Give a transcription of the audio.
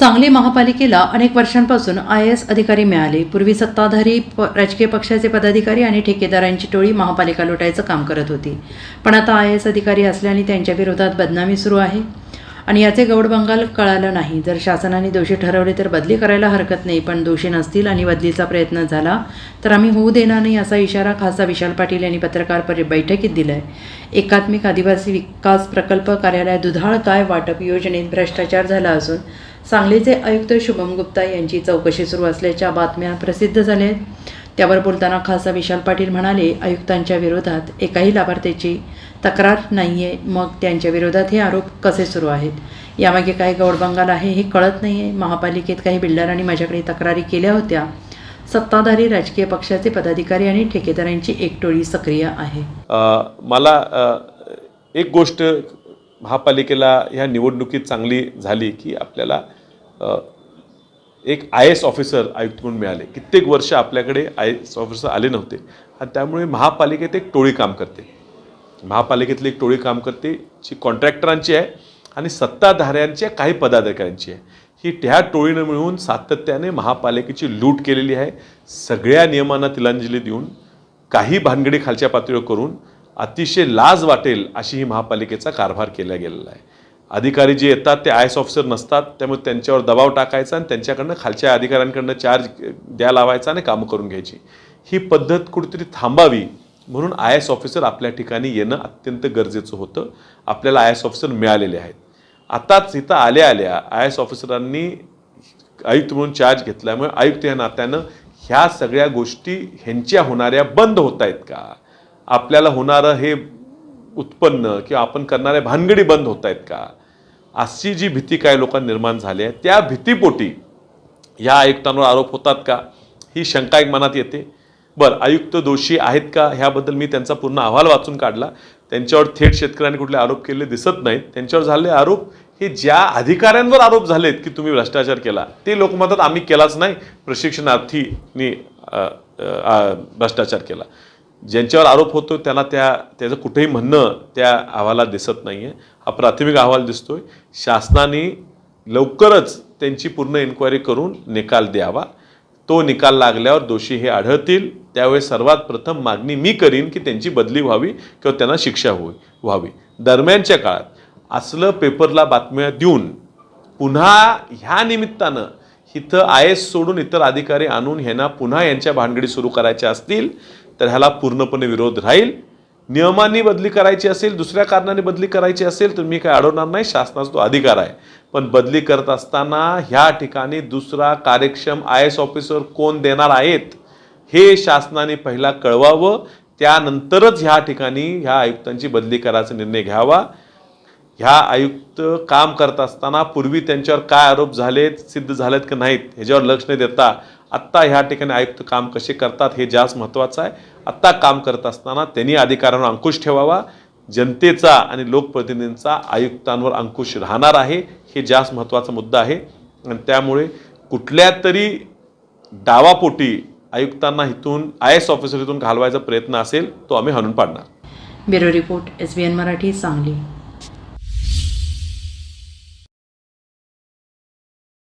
सांगली महापालिकेला अनेक वर्षांपासून आय एस अधिकारी मिळाले. पूर्वी सत्ताधारी प राजकीय पक्षाचे पदाधिकारी आणि ठेकेदारांची टोळी महापालिका लुटायचं काम करत होती. पण आता आय एस अधिकारी असल्याने त्यांच्या विरोधात बदनामी सुरू आहे. आणि याचे गौडबंगाल कळालं नाही. जर शासनाने दोषी ठरवले तर बदली करायला हरकत नाही पण दोषी नसतील आणि बदलीचा प्रयत्न झाला तर आम्ही होऊ देणार नाही असा इशारा खासदार विशाल पाटील यांनी पत्रकार परि बैठकीत दिला आहे एकात्मिक आदिवासी विकास प्रकल्प कार्यालय दुधाळ काय वाटप योजनेत भ्रष्टाचार झाला असून सांगलीचे आयुक्त शुभम गुप्ता यांची चौकशी सुरू असल्याच्या बातम्या प्रसिद्ध झाल्या आहेत त्यावर बोलताना खासदार विशाल पाटील म्हणाले आयुक्तांच्या विरोधात एकाही लाभार्थ्याची तक्रार नाही आहे मग त्यांच्या विरोधात हे आरोप कसे सुरू आहेत? यामागे काय गौडबंगाल आहे हे कळत नाही आहे महापालिकेत काही बिल्डरांनी माझ्याकडे तक्रारी केल्या होत्या. सत्ताधारी राजकीय पक्षाचे पदाधिकारी आणि ठेकेदारांची एक टोळी सक्रिय आहे. मला एक गोष्ट महापालिकेला ह्या निवडणुकीत चांगली झाली की आपल्याला एक आय एस ऑफिसर आयुक्त म्हणून मिळाले. कित्येक वर्ष आपल्याकडे आय एस ऑफिसर आले नव्हते. आणि त्यामुळे महापालिकेत एक टोळी काम करते. महापालिकेतली एक टोळी काम करते जी कॉन्ट्रॅक्टरांची आहे आणि सत्ताधाऱ्यांची आहे काही पदाधिकाऱ्यांची आहे. ही त्या टोळीनं मिळून सातत्याने महापालिकेची लूट केलेली आहे. सगळ्या नियमांना तिलांजली देऊन काही भानगडी खालच्या पातळीवर करून अतिशय लाज वाटेल अशी ही महापालिकेचा कारभार केला गेलेला आहे. अधिकारी जे येतात ते आय एस ऑफिसर नसतात त्यामुळे त्यांच्यावर दबाव टाकायचा आणि त्यांच्याकडनं खालच्या अधिकाऱ्यांकडनं चार्ज द्या लावायचा आणि कामं करून घ्यायची. ही पद्धत कुठेतरी थांबावी म्हणून आय एस ऑफिसर आपल्या ठिकाणी येणं अत्यंत गरजेचं होतं. आपल्याला आय एस ऑफिसर मिळालेले आहेत. आताच इथं आल्या आल्या आय एस ऑफिसरांनी आयुक्त म्हणून चार्ज घेतल्यामुळे आयुक्त या नात्यानं ह्या सगळ्या गोष्टी ह्यांच्या होणाऱ्या बंद होत आहेत का? आपल्याला होणारं हे उत्पन्न किंवा आपण करणाऱ्या भानगडी बंद होत आहेत का? अशी जी भीती काय लोकांना निर्माण झाली आहे त्या भीतीपोटी या आयुक्तांवर आरोप होतात का? ही शंका एक मनात येते. बरं आयुक्त दोषी आहेत का? ह्याबद्दल मी त्यांचा पूर्ण अहवाल वाचून काढला. त्यांच्यावर थेट शेतकऱ्यांनी कुठले आरोप केले दिसत नाहीत. त्यांच्यावर झालेले आरोप. हे ज्या अधिकाऱ्यांवर आरोप झालेत की तुम्ही भ्रष्टाचार केला ते लोक म्हणतात आम्ही केलाच नाही. प्रशिक्षणार्थीनी भ्रष्टाचार केला. ज्यांच्यावर आरोप होतो त्यांना त्या त्याचं कुठेही म्हणणं त्या अहवालात दिसत नाही आहे हा प्राथमिक अहवाल दिसतो आहे शासनाने लवकरच त्यांची पूर्ण इन्क्वायरी करून निकाल द्यावा. तो निकाल लागल्यावर दोषी हे आढळतील. त्यावेळेस सर्वात प्रथम मागणी मी करीन की त्यांची बदली व्हावी किंवा त्यांना शिक्षा होई व्हावी. दरम्यानच्या काळात असलं पेपरला बातम्या देऊन पुन्हा ह्या निमित्तानं इथं आय एस सोडून इतर अधिकारी आणून ह्यांना पुन्हा यांच्या भानगडी सुरू करायच्या असतील तर ह्याला पूर्णपणे विरोध राहील. नियमांनी बदली करायची असेल दुसऱ्या कारणाने बदली करायची असेल तर मी काय अडवणार नाही शासनाचा तो अधिकार आहे. पण बदली करत असताना ह्या ठिकाणी दुसरा कार्यक्षम आय एस ऑफिसर कोण देणार आहेत हे शासनाने पहिला कळवावं. त्यानंतरच ह्या ठिकाणी ह्या आयुक्तांची बदली करायचा निर्णय घ्यावा. ह्या आयुक्त काम करत असताना पूर्वी त्यांच्यावर काय आरोप झालेत सिद्ध झालेत की नाहीत ह्याच्यावर लक्ष न देता आत्ता ह्या ठिकाणी आयुक्त काम कसे करतात हे जास्त महत्त्वाचं आहे. आत्ता काम करत असताना त्यांनी अधिकाऱ्यांवर अंकुश ठेवावा. जनतेचा आणि लोकप्रतिनिधींचा आयुक्तांवर अंकुश राहणार आहे हे जास्त महत्त्वाचा मुद्दा आहे. आणि त्यामुळे कुठल्या तरी डावापोटी आयुक्तांना इथून आय एस ऑफिसर इथून घालवायचा प्रयत्न असेल तो आम्ही हाणून पाडणार. Bureau report S B N Marathi Sangli.